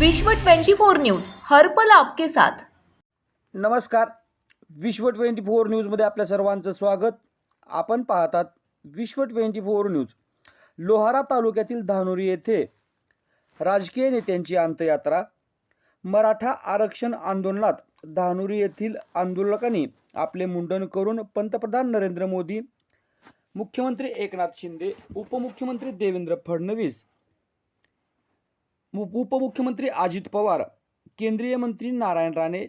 विश्व 24 न्यूज हर्पल आपके साथ. नमस्कार. विश्व ट्वेंटी फोर न्यूजमध्ये आपल्या सर्वांचं स्वागत. आपण पाहतात विश्व ट्वेंटी फोर न्यूज लोहारा तालुक्यातील धानुरी येथे राजकीय नेत्यांची अंत्ययात्रा. मराठा आरक्षण आंदोलनात धानुरी येथील आंदोलकांनी आपले मुंडन करून पंतप्रधान नरेंद्र मोदी मुख्यमंत्री एकनाथ शिंदे उपमुख्यमंत्री देवेंद्र फडणवीस उपमुख्यमंत्री अजित पवार केंद्रीय मंत्री नारायण राणे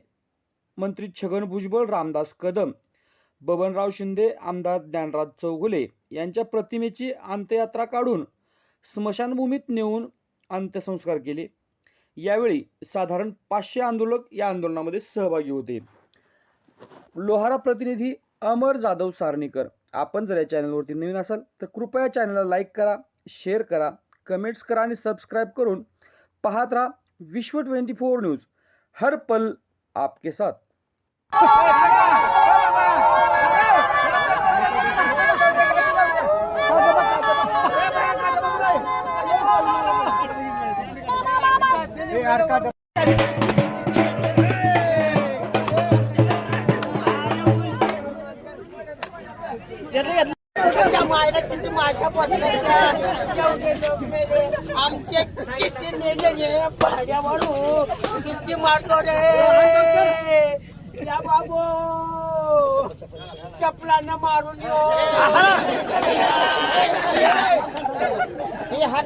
मंत्री छगन भुजबळ रामदास कदम बबनराव शिंदे आमदार ज्ञानराज चौगुले यांच्या प्रतिमेची अंत्ययात्रा काढून स्मशानभूमीत नेऊन अंत्यसंस्कार केले. यावेळी साधारण पाचशे आंदोलक या आंदोलनामध्ये सहभागी होते. लोहारा प्रतिनिधी अमर जाधव सारणीकर आपण जर या चॅनलवरती नवीन असाल तर कृपया चॅनलला लाईक करा शेअर करा कमेंट्स करा आणि सबस्क्राईब करून पाहत विश्व ट्वेंटी फोर न्यूज़ हर पल आपके साथ। पाहिलं किती माशा बसल्या आमचे किती मेले रे भाड्या म्हणून किती मारतो रे. या बाबू. चपलांना मारून येऊ. हे हात